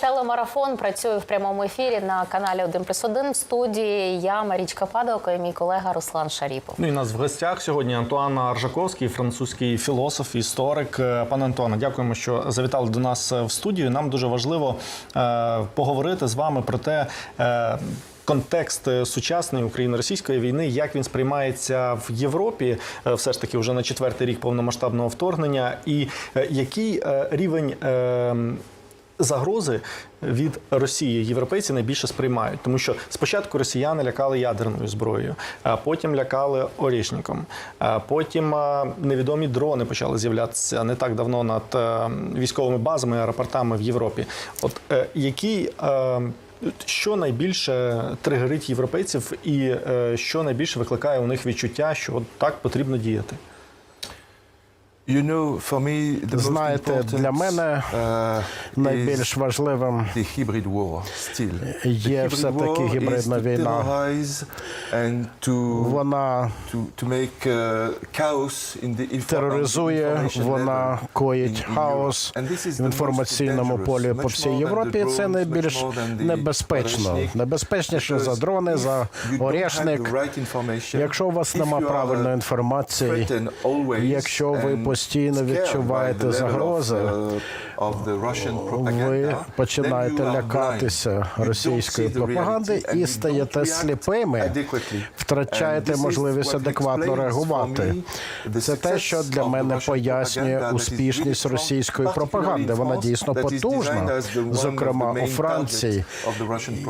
Телемарафон працює в прямому ефірі на каналі 1 плюс 1. В студії я Марічка Падалко і мій колега Руслан Шаріпов. Ну і нас в гостях сьогодні Антуан Аржаковський, французький філософ, історик. Е, Пане Антуане, дякуємо, що завітали до нас е, в студію. Нам дуже важливо е, поговорити з вами про те. Е, Контекст е, сучасної україно-російської війни, як він сприймається в Європі, все ж таки вже на четвертий рік повномасштабного вторгнення, і який рівень загрози від Росії європейці найбільше сприймають, тому що спочатку росіяни лякали ядерною зброєю, а потім лякали орішником, потім невідомі дрони почали з'являтися не так давно над е, військовими базами, аеропортами в Європі. От е, який е, що найбільше тригерить європейців, і що найбільше викликає у них відчуття, що от так потрібно діяти? You know, for me, the most Знаєте, для мене uh, найбільш важливим. Є war is гібридна війна. вона uh, тероризує, вона коїть хаос в інформаційному полі по всій Європі. Це найбільш небезпечно. Небезпечніше за дрони, за information, Якщо у вас нема правильної інформації, якщо ви and постійно відчуваєте загрози, uh, ви починаєте лякатися російської пропаганди і стаєте сліпими, втрачаєте можливість адекватно реагувати. Це те, що для мене пояснює успішність російської пропаганди. Вона дійсно потужна, зокрема у Франції.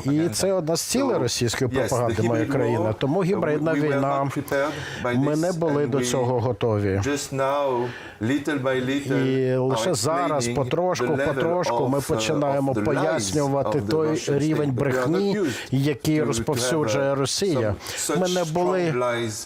І це одна з цілей російської пропаганди, моя країна. Тому uh, гібридна війна. Ми не були до цього готові. І лише зараз, explaining потрошку, потрошку, ми uh, починаємо пояснювати той рівень брехні, який розповсюджує uh, Росія. Ми не були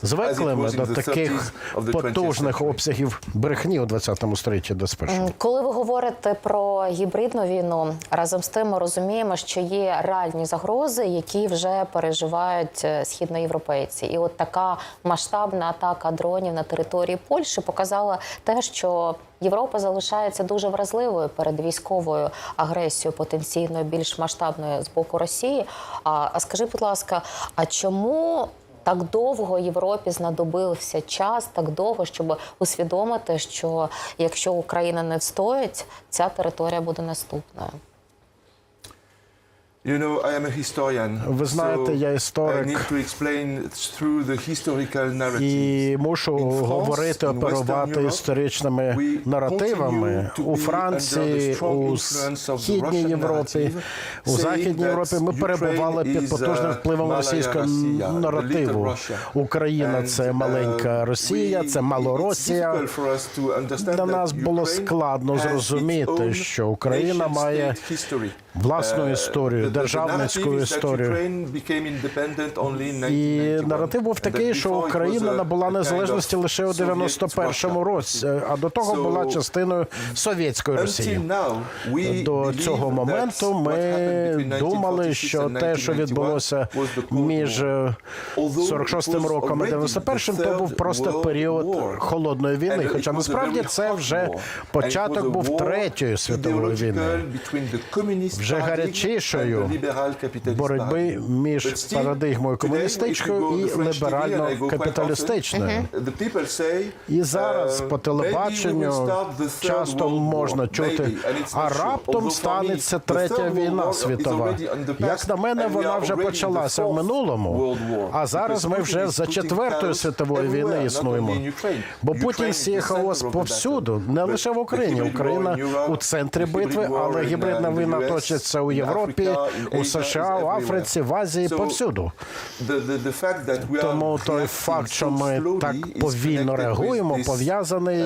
звиклими до таких 30s of the 20th потужних обсягів брехні у 20 столітті, до спершу. Коли ви говорите про гібридну війну, разом з тим ми розуміємо, що є реальні загрози, які вже переживають е, східноєвропейці. І от така масштабна атака дронів на території Польщі показала те, що Європа залишається дуже вразливою перед військовою агресією, потенційно більш масштабною з боку Росії. А, а скажи, будь ласка, а чому? Так довго Європі знадобився час, так довго, щоб усвідомити, що якщо Україна не встоїть, ця територія буде наступною. You know, I am a historian. Ви знаєте, я історик. I need to explain through the historical narrative. І мушу говорити, оперувати історичними наративами у Франції, у східній Європі, у західній Європі. Ми перебували під потужним uh, впливом російського наративу. Україна це uh, маленька Росія, це Малоросія. Для нас було складно зрозуміти, що Україна має власну Uh, історію, державницьку історію. І наратив був такий, що Україна набула незалежності лише у Soviet 91-му році, а до того була частиною совєтської Росії. До цього моменту ми думали, що те, що відбулося між War. е, Although 46-м роком і already 91-м, то був просто період холодної війни. Хоча насправді це вже початок був Третьої світової війни. Вже гарячішою capitalist боротьби між парадигмою комуністичною і people say, І зараз uh, по телебаченню часто можна чути, а раптом станеться третя війна світова. Як на мене, вона вже почалася в минулому. А зараз ми вже за світової everywhere, війни існуємо. Бо Путін сіє хаос повсюду, не лише в Україні. Україна у центрі битви, але гібридна uh, війна точиться у Європі, у США, is в everywhere. Африці, в Азії, повсюду. Тому той факт, що ми так повільно реагуємо, пов'язаний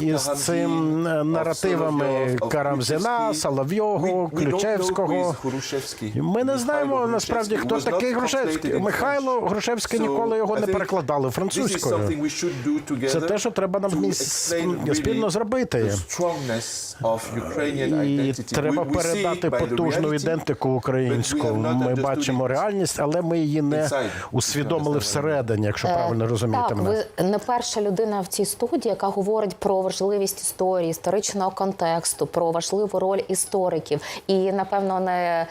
із цим е, наративами Карамзіна, who Ключевського. Ми не знаємо насправді, хто такий Грушевський. Михайло Грушевський ніколи його не перекладали французькою. Це те, що треба нам спільно зробити. І треба передати потужну ідентику українську. Ми бачимо реальність, але ми її не усвідомили всередині, якщо правильно розумієте так, мене. ви не перша людина в цій студії, яка говорить про важливість історії, історичного контексту, про важливу роль істориків. І напевно не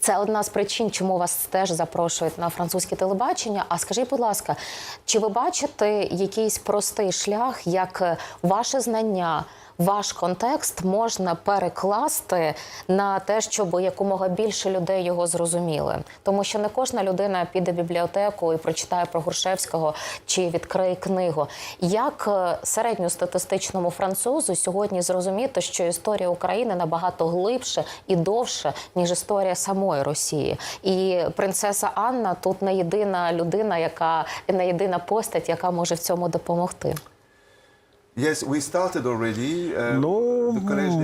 це одна з причин, чому вас теж запрошують на французьке телебачення. А скажіть, будь ласка, чи ви бачите якийсь простий шлях, як е, ваше знання? Ваш контекст можна перекласти на те, щоб якомога більше людей його зрозуміли, тому що не кожна людина піде в бібліотеку і прочитає про Грушевського чи відкриє книгу. Як е, середньостатистичному французу сьогодні зрозуміти, що історія України набагато глибше і довше ніж історія самої Росії, і принцеса Анна тут не єдина людина, яка не єдина постать, яка може в цьому допомогти. Ну,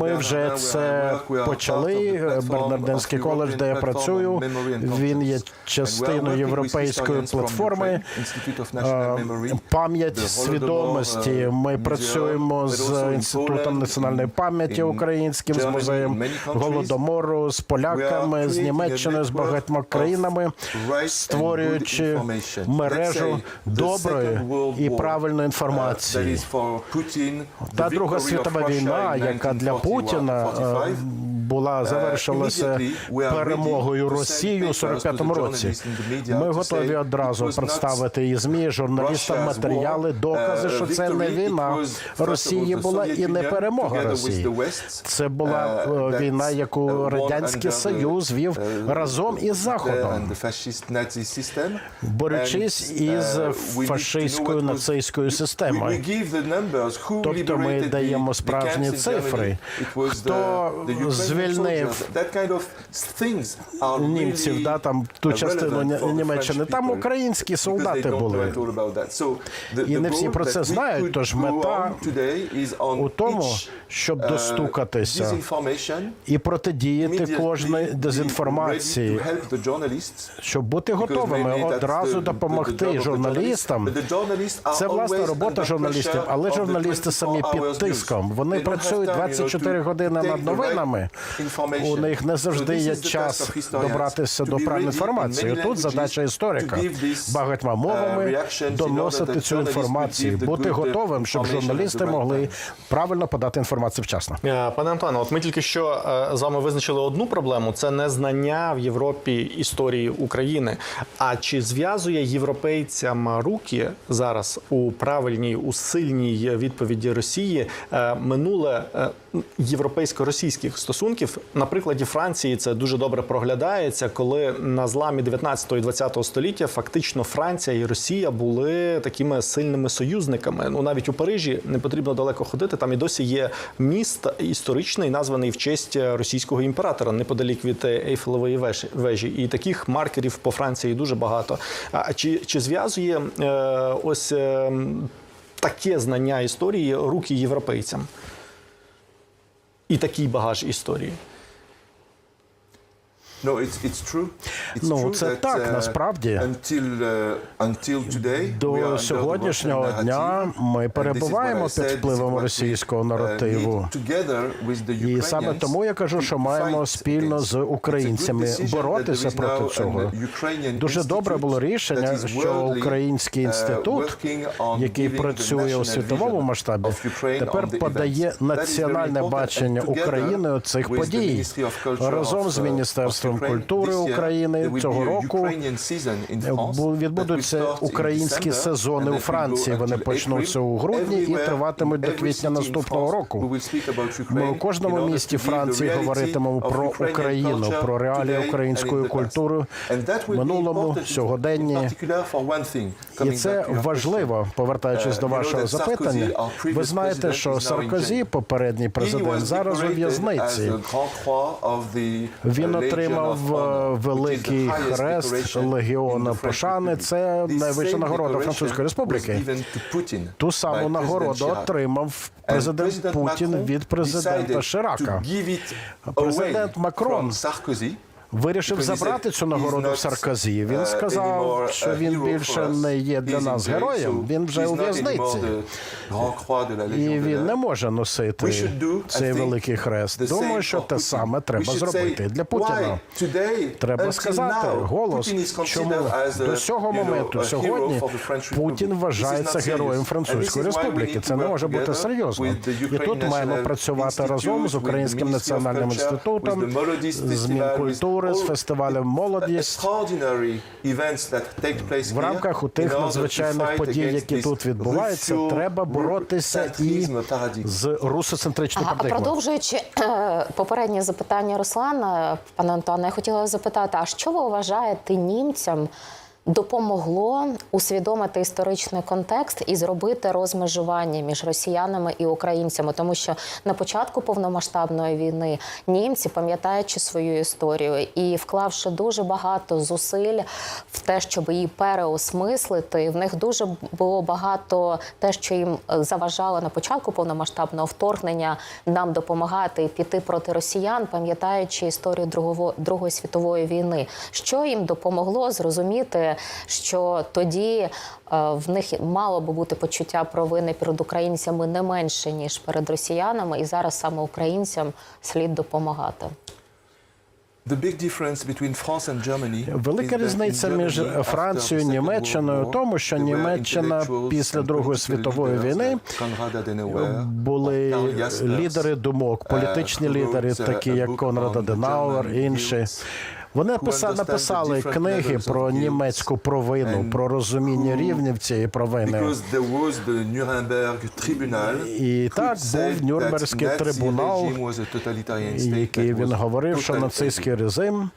ми вже це почали. Бернардинський коледж, де я працюю, він є частиною європейської платформи е, пам'ять свідомості. uh, Ми працюємо з інститутом національної пам'яті українським, з музеєм голодомору, з поляками, з Німеччиною, з багатьма країнами, створюючи мережу доброї і правильної uh, інформації. Та Друга світова війна, яка для Путіна е, 1941-45, була завершилася перемогою Росії у papers to the 45-му році. Ми готові одразу представити і змі журналістам матеріали, докази, uh, що це не війна Росії була і не перемога Росії. Це була uh, е, війна, яку uh, радянський Союз вів uh, разом із Заходом, борючись із uh, фашистською нацистською системою. Тобто ми даємо справжні цифри. Хто Ukrainian звільнив німців, да, там ту частину Німеччини. Там українські солдати були. І не всі про це знають, тож мета у тому, щоб uh, достукатися і протидіяти кожної дезінформації, щоб бути готовими одразу допомогти журналістам. Це власна робота журналістів, але журналісти самі 24 під тиском. Вони працюють have time, you know, 24 to години над новинами. У них не завжди є час добратися до правильної інформації. Тут задача історика багатьма uh, мовами доносити цю інформацію, бути готовим, щоб журналісти могли правильно подати інформацію вчасно. Е, Пане Антоне, от ми тільки що е, з вами визначили одну проблему: це незнання в Європі історії України. А чи зв'язує європейцям руки зараз у правильній, у сильній відповіді Росії е, минуле європейсько-російських стосунків? На прикладі Франції це дуже добре проглядається, коли на зламі 19 і 20 століття фактично Франція і Росія були такими сильними союзниками. Ну навіть у Парижі не потрібно далеко ходити. Там і досі є міст історичний, названий в честь російського імператора неподалік від Ейфелевої вежі-. І таких маркерів по Франції дуже багато. А чи, чи зв'язує е, ось е, таке знання історії руки європейцям? І такий багаж історії. Ну, true це так, uh, насправді. Until, uh, until today, we are До сьогоднішнього дня ми перебуваємо під впливом російського uh, наративу. І саме тому я кажу, що маємо спільно з українцями боротися проти цього. Дуже добре було рішення, що український uh, інститут, який працює у світовому масштабі, тепер подає національне бачення України цих подій разом з uh, міністерством культури України цього року. Відбудуться українські сезони у Франції. Вони почнуться у грудні і триватимуть до квітня наступного року. Ми у кожному місті Франції говоритимемо про Україну, про реалії української культури минулому, сьогоденні. І це важливо, повертаючись Е, до вашого запитання. Ви знаєте, що Саркозі, попередній президент, зараз у в'язниці. Він uh, Legion отримав е, великий хрест Легіона Пошани. Це найвища нагорода Французької Республіки. Ту саму нагороду отримав президент Путін від президента Ширака. Президент Макрон вирішив забрати цю нагороду в Саркозі. Він uh, сказав, що він більше не є для нас героєм. Він вже у в'язниці. І він не може носити цей великий хрест. Думаю, що те саме треба зробити для Путіна. Треба сказати голос, чому до цього моменту сьогодні Путін вважається героєм Французької республіки. Це не може бути серйозно. І тут маємо працювати разом з Українським національним інститутом, з Мінкультури, with з фестивалем Молодість. В рамках у тих надзвичайних подій, які тут відбуваються, треба боротися і з русоцентричним А парадигмою. продовжуючи е, попереднє запитання Руслана, пане Антоне, я хотіла запитати: а що ви вважаєте німцям? Допомогло усвідомити історичний контекст і зробити розмежування між росіянами і українцями, тому що на початку повномасштабної війни німці, пам'ятаючи свою історію і вклавши дуже багато зусиль в те, щоб її переосмислити, в них дуже було багато те, що їм заважало на початку повномасштабного вторгнення нам допомагати піти проти росіян, пам'ятаючи історію Другої світової війни. Що їм допомогло зрозуміти, що тоді е, в них мало би бути почуття провини перед українцями не менше ніж перед росіянами, і зараз саме українцям слід допомагати. Велика різниця між Францією і Німеччиною в тому, що Німеччина після Другої світової війни були лідери думок, політичні лідери, uh, такі як Конрад Аденауер, інші. Вони who писа- understand the написали книги про німецьку провину, про розуміння рівнів цієї провини. І так був Нюрнберзький трибунал, який він говорив, що нацистський режим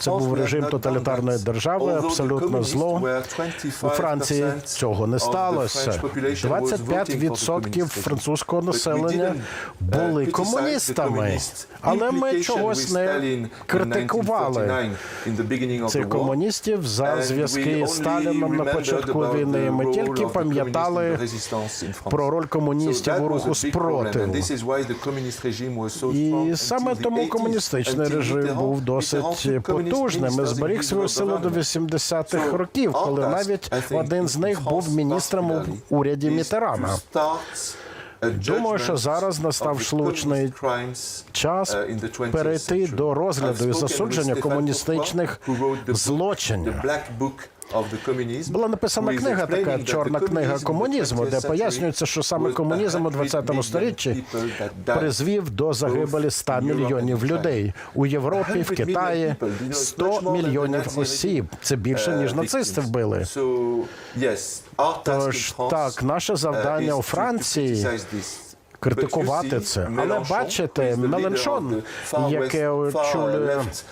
це був режим тоталітарної держави, абсолютно зло. were 25% У Франції цього не сталося. French population was voting for the 25% communist французького населення uh, були комуністами, але ми чогось не критикували 1939 in the beginning of цих комуністів за зв'язки з Сталіном на початку війни. Ми тільки пам'ятали про роль комуністів у руху спротиву. І саме тому 80s, комуністичний режим був досить потужним і in зберіг свою силу до government. 80-х So років, коли навіть один з них був міністром у уряді Мітерана. Думаю, що зараз настав crimes, час uh, in the 20th перейти до розгляду і засудження комуністичних злочинів. Була написана книга така чорна книга комунізму, 20th де пояснюється, що саме комунізм у 100 20 million столітті people that died. призвів до загибелі 100 Both in Europe мільйонів людей у Європі, в 100 million Китаї people, you know, it's 100 much more than the мільйонів осіб. Це більше ніж uh, нацисти вбили. Тож так, наше uh, завдання у Франції критикувати це. Але бачите, Меленшон, яке очолює uh,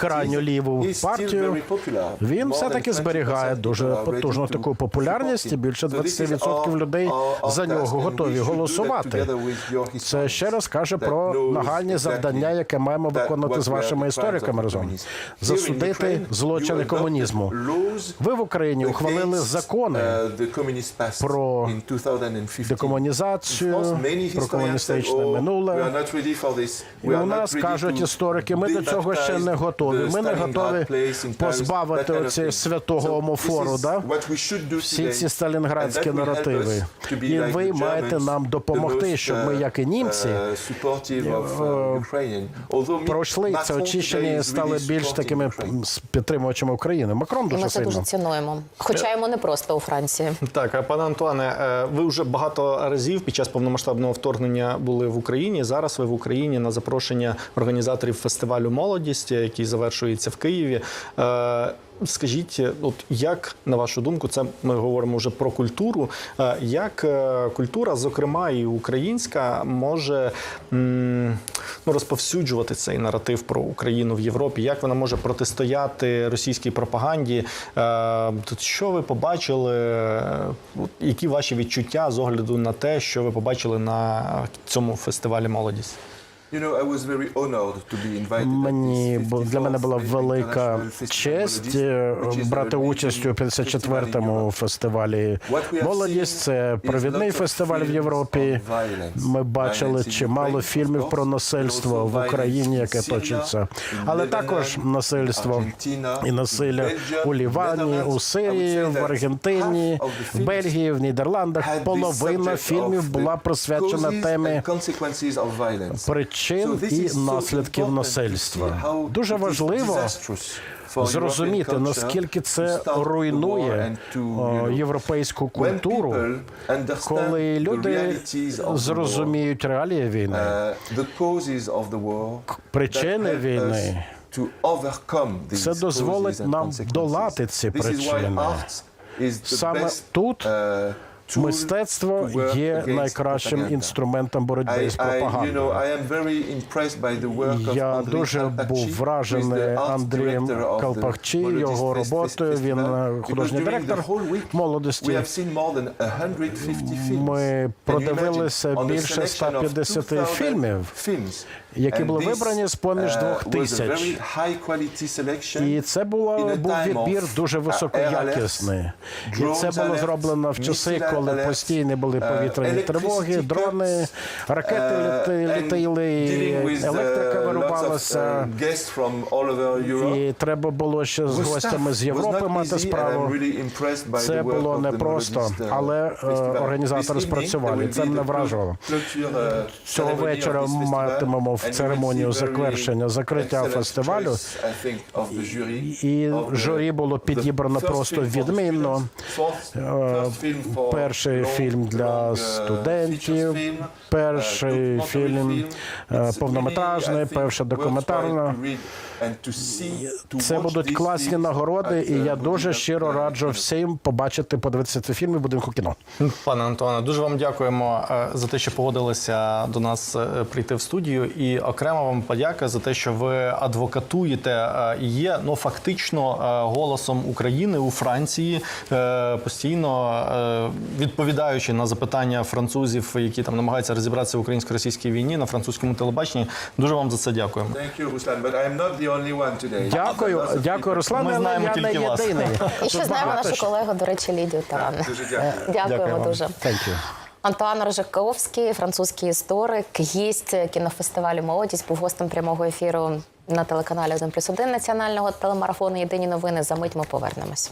крайню ліву партію, він than 20% зберігає дуже потужну таку популярність, і більше So this is 20% our- людей за нього готові голосувати. Це ще раз каже про нагальні завдання, яке маємо what з вашими істориками разом. Засудити злочини комунізму. Ви в Україні ухвалили закони uh, про in 2015. декомунізацію, про комуністичне "Oh, минуле. І у нас кажуть історики, ми до цього ще не готові. Ми не готові позбавити thing. святого омофору. Да? Всі ці сталінградські наративи. І ви маєте нам допомогти, щоб ми, uh, як і німці, uh, uh. Although пройшли це Macron очищення і стали більш такими підтримувачами України. Макрон дуже ми це дуже цінуємо. Хоча йому не просто у Франції. Так, а пане Антуане, е, ви вже багато разів під час повномасштабного вторгнення були в Україні. Зараз ви в Україні на запрошення організаторів фестивалю Молодість, який завершується в Києві. Е, Скажіть, от як на вашу думку, це ми говоримо вже про культуру. е, Як е, культура, зокрема і українська, може ну, розповсюджувати цей наратив про Україну в Європі? Як вона може протистояти російській пропаганді? Тут що ви побачили? Які ваші відчуття з огляду на те, що ви побачили на цьому фестивалі молодість? Мені для мене була 54th велика честь е, брати участь у festival in 54-му Europe. фестивалі молодість. Це провідний фестиваль в Європі. Ми бачили чимало фільмів про насильство в Україні, яке точиться, але також насильство і насилля у Лівані, у Сирії, в Аргентині, в Бельгії, в Нідерландах. Половина фільмів була присвячена темі violence. Причин і наслідків насильства. Дуже важливо зрозуміти, наскільки це руйнує європейську культуру, коли люди зрозуміють реалії війни, uh, причини війни. Це дозволить нам долати ці причини. Саме тут uh, Мистецтво є найкращим інструментом боротьби з пропагандою. Я дуже був вражений Андрієм Калпахчі, його роботою. Він е, художній директор молодості. have seen more than 150 films. Ми продивилися більше selection of 150 2000 фільмів. Які були вибрані з-поміж uh, двох тисяч. І це було був відбір дуже uh, високоякісний. І це було зроблено в часи, коли постійні були uh, повітряні тривоги, дрони, ракети uh, літи- and літали, dealing with, uh, електрика вирубалася. uh. І треба було ще з гостями з Європи мати справу. Це було непросто, uh, але, е, організатори спрацювали. Це мене вражувало. uh, Цього вечора матимемо в церемонію завершення, закриття фестивалю. І журі було підібрано просто відмінно. Перший фільм для uh, студентів, перший uh, фільм е, повнометражний, перша документарна. Це будуть класні нагороди, і uh, я дуже щиро раджу всім побачити, подивитися цей фільм і будинку кіно. Пане Антоне, дуже вам дякуємо е, за те, що погодилися до нас е, прийти в студію. І окремо вам подяка за те, що ви адвокатуєте е, і є ну фактично е, голосом України у Франції, е, постійно е, відповідаючи на запитання французів, які там намагаються розібратися в українсько-російській війні на французькому телебаченні. Дуже вам за це дякуємо. Thank you, Only one today. Дякую, дякую, Руслан. Ми знаємо я не вас. єдиний. І ще знаємо нашу колегу, до речі, Лідію Таран. Дуже дякую. Дякуємо дякую дуже. Thank you. Антуан Рожаковський, французький історик, гість кінофестивалю Молодість, був гостем прямого ефіру на телеканалі 1+,1 національного телемарафону Єдині новини. За мить ми повернемось.